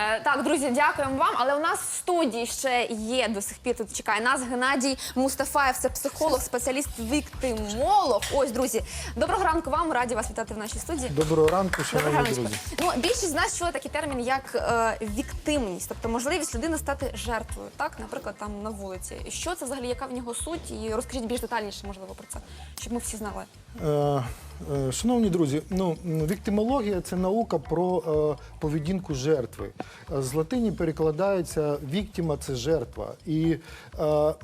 Е, так, друзі, дякуємо вам. Але у нас в студії ще є до сих пір тут чекає нас Геннадій Мустафаєв. Це психолог, спеціаліст, віктимолог. Ось, друзі, доброго ранку вам. Раді вас вітати в нашій студії. Доброго ранку, Доброго шановні раночку. друзі. Ну, більшість з нас чує такий термін, як е, віктимність, тобто можливість людини стати жертвою, так, наприклад, там на вулиці. Що це взагалі, яка в нього суть? І розкажіть більш детальніше, можливо, про це, щоб ми всі знали. Е, Шановні друзі, ну віктимологія це наука про е, поведінку жертви. Е, З латині перекладається віктима це жертва. І е,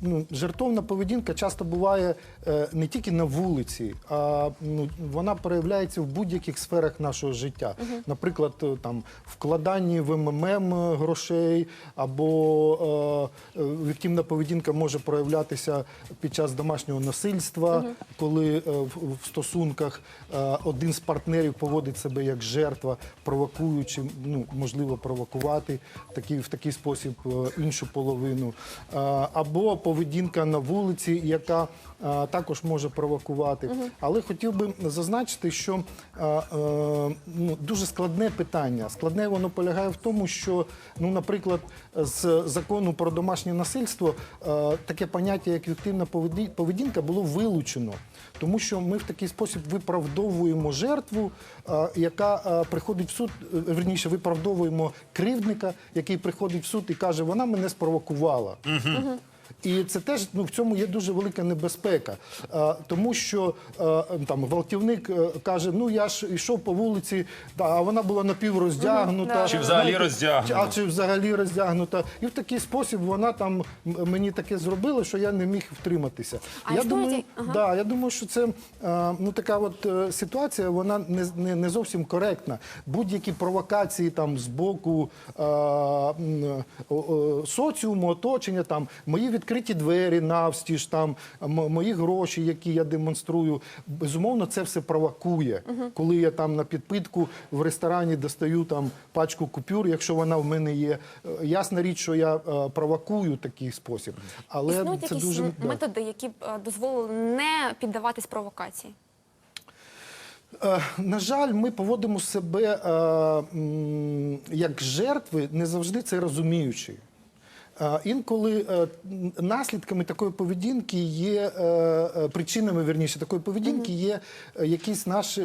ну, жертовна поведінка часто буває е, не тільки на вулиці, а ну, вона проявляється в будь-яких сферах нашого життя. Наприклад, е, там вкладанні в МММ грошей, або е, е, віктимна поведінка може проявлятися під час домашнього насильства, коли е, в, в стосунках е, один з партнерів поводить себе як жертва, провокуючи, ну можливо, провокувати такі, в такий спосіб е, іншу половину, Е, або поведінка на вулиці, яка також може провокувати. Але хотів би зазначити, що ну, дуже складне питання. Складне воно полягає в тому, що, ну, наприклад, з закону про домашнє насильство таке поняття, як віктивна поведінка, було вилучено. Тому що ми в такий спосіб виправдовуємо жертву, е, яка е, приходить в суд, е, верніше, виправдовуємо кривдника, який приходить в суд і каже, вона мене спровокувала. І це теж ну в цьому є дуже велика небезпека, Е, тому що е, там гвалтівник е, каже: ну я ж йшов по вулиці, та, а вона була напівроздягнута. Чи взагалі роздягнута. А чи взагалі роздягнута. І в такий спосіб вона там мені таке зробила, що я не міг втриматися. А я думаю, ага. да, я думаю, що це е, ну така от е, ситуація, вона не, не, не зовсім коректна. Будь-які провокації там з боку е, о, соціуму, оточення, там мої відкриті двері навстіж, там мої гроші, які я демонструю. Безумовно, це все провокує. Коли я там на підпитку в ресторані достаю там пачку купюр, якщо вона в мене є. Е, Ясна річ, що я е, провокую такий спосіб. Але Існують це якісь дуже методи, які б е, дозволили не піддаватись провокації. На жаль, ми поводимо себе як жертви, не завжди це розуміючи. Е, Інколи е, наслідками такої поведінки є е, причинами верніше такої поведінки є якийсь наш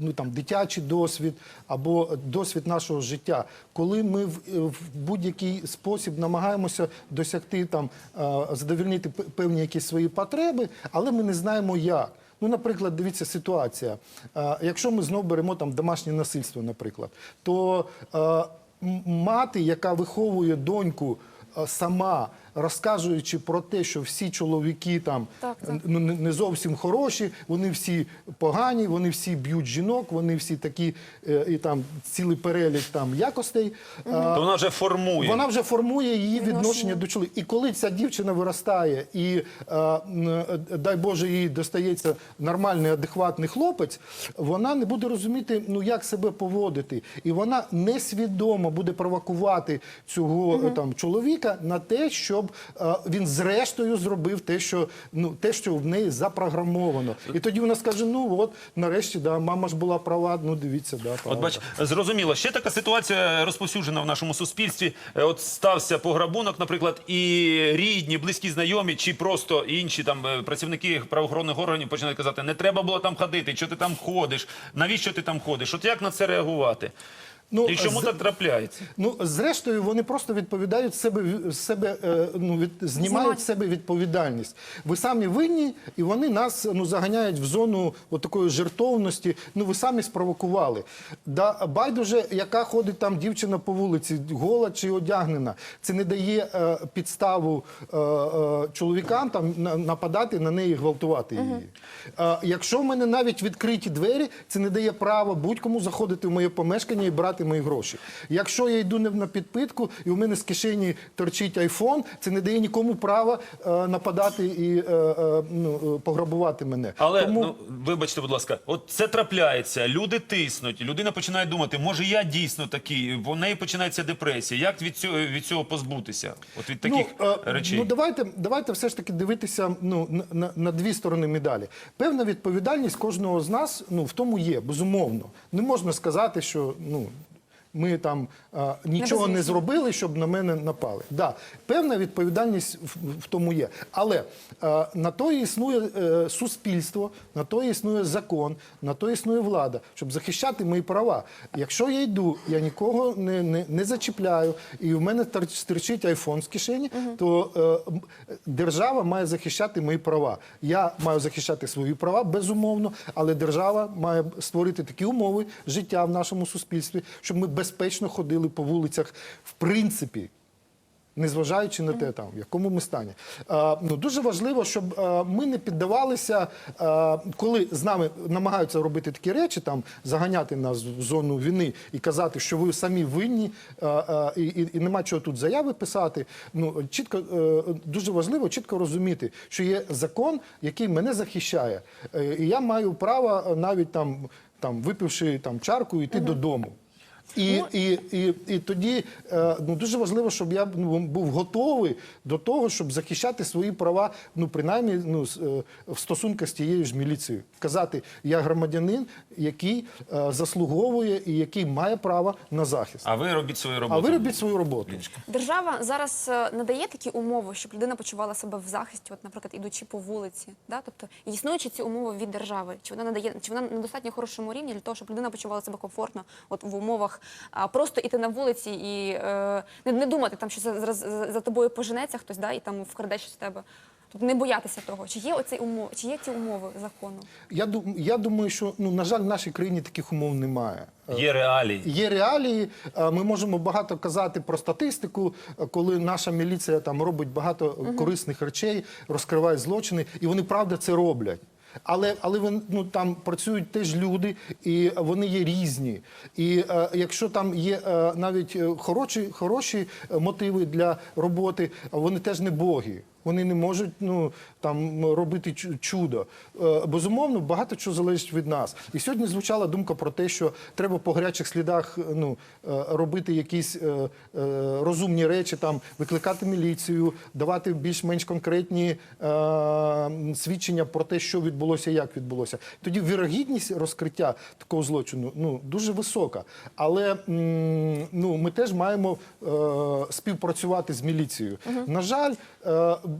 ну, там, дитячий досвід або досвід нашого життя, коли ми в, в будь-який спосіб намагаємося досягти там задовольнити п- певні якісь свої потреби, але ми не знаємо як. Ну, наприклад, дивіться ситуація. Якщо ми знову беремо там домашнє насильство, наприклад, то мати, яка виховує доньку сама, розказуючи про те, що всі чоловіки там Так, так. не зовсім хороші, вони всі погані, вони всі б'ють жінок, вони всі такі, е, і там цілий перелік там якостей. То вона вже формує. вона вже формує її Відношення. відношення до чоловіка. І коли ця дівчина виростає, і е, е, дай Боже, їй достається нормальний, адекватний хлопець, вона не буде розуміти, ну як себе поводити, і вона несвідомо буде провокувати цього е, там чоловіка на те, щоб е, він зрештою зробив те, що ну те, що в неї запрограмовано. І тоді вона скаже: ну от нарешті, да, мама ж була права. Ну дивіться, да, От бач, зрозуміло, ще така ситуація розповсюджена в нашому суспільстві. Е, От стався пограбунок, наприклад, і рідні, близькі знайомі, чи просто інші там е, працівники правоохоронних органів починають казати, не треба було там ходити, що ти там ходиш, навіщо ти там ходиш? От як на це реагувати? Ну, І чому з- так трапляється? Ну, зрештою, вони просто відповідають себе, себе е, ну, від, знімають з себе відповідальність. Ви самі винні, і вони нас ну, заганяють в зону от такої жертовності. Ну, ви самі спровокували. Да, байдуже, яка ходить там дівчина по вулиці, гола чи одягнена, це не дає е, підставу е, е, чоловікам там нападати на неї і гвалтувати її. Е, якщо в мене навіть відкриті двері, це не дає права будь-кому заходити в моє помешкання і брати мої гроші. Якщо я йду не на підпитку і у мене з кишені торчить айфон, це не дає нікому права е, нападати і е, е, ну, е, пограбувати мене. Але Тому... ну вибачте, будь ласка, от це трапляється. Люди тиснуть, людина починає думати, може я дійсно такий. В неї починається депресія. Як від цього від цього позбутися? От від таких ну, е, речей. Ну давайте, давайте все ж таки дивитися ну, на, на, на дві сторони медалі. Певна відповідальність кожного з нас ну, в тому є, безумовно. Не можна сказати, що ну. Ми там е, нічого не безвісно. зробили, щоб на мене напали. Да, певна відповідальність в, в тому є. Але е, на то і існує е, суспільство, на то і існує закон, на то існує влада, щоб захищати мої права. Якщо я йду, я нікого не, не, не зачіпляю, і в мене стерчить айфон з кишені, то е, держава має захищати мої права. Я маю захищати свої права, безумовно, але держава має створити такі умови життя в нашому суспільстві, щоб ми безпечно ходили по вулицях, в принципі. Незважаючи на те, там в якому ми стані, Е, ну дуже важливо, щоб е, ми не піддавалися, е, коли з нами намагаються робити такі речі, там заганяти нас в зону війни і казати, що ви самі винні, е, е, і, і, нема чого тут заяви писати. Ну чітко е, дуже важливо чітко розуміти, що є закон, який мене захищає, Е, і я маю право навіть там, там випивши там чарку, йти додому. І, і, і, і тоді е, ну, дуже важливо, щоб я ну, був готовий до того, щоб захищати свої права, ну принаймні ну, з, е, в стосунках з тією ж міліцією. Казати, я громадянин, який е, заслуговує і який має право на захист. А ви робіть свою роботу. А ви робіть свою роботу. Держава зараз надає такі умови, щоб людина почувала себе в захисті, от, наприклад, ідучи по вулиці. Да? Тобто існуючі ці умови від держави, чи вона надає, чи вона на достатньо хорошому рівні для того, щоб людина почувала себе комфортно, от в умовах а, просто іти на вулиці і е, не, не думати там, що за, за, за, тобою поженеться хтось, да, і там вкраде щось з тебе. Тобто не боятися того, чи є оцей умов, чи є ці умови закону? Я, дум- я думаю, що ну, на жаль, в нашій країні таких умов немає. Є реалії. Є реалії. Е, Ми можемо багато казати про статистику, е, коли наша міліція там робить багато корисних речей, розкриває злочини, і вони правда це роблять. Але, але вони, ну, там працюють теж люди, і вони є різні. І е, якщо там є е, навіть е, хороші, хороші е, мотиви для роботи, вони теж не боги. Вони не можуть ну, там, робити чудо. Е, Безумовно, багато чого залежить від нас. І сьогодні звучала думка про те, що треба по гарячих слідах е, ну, е, робити якісь е, е, розумні речі, там, викликати міліцію, давати більш-менш конкретні е, свідчення про те, що відбулося, як відбулося. Тоді вірогідність розкриття такого злочину ну, дуже висока. Але м, ну, ми теж маємо е, співпрацювати з міліцією. На жаль,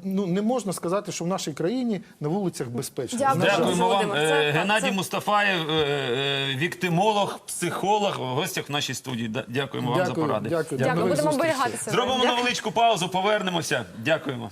ну, не можна сказати, що в нашій країні на вулицях безпечно. Дякую. Дякуємо вам. Це Е, Геннадій це- Мустафаєв, е, е, віктимолог, психолог, в гостях в нашій студії. Дякуємо Дякуємо вам за поради. дякую. Дякую, Дякую. будемо зустрічей. оберігати. Зробимо Дякую. невеличку паузу, повернемося. Дякуємо.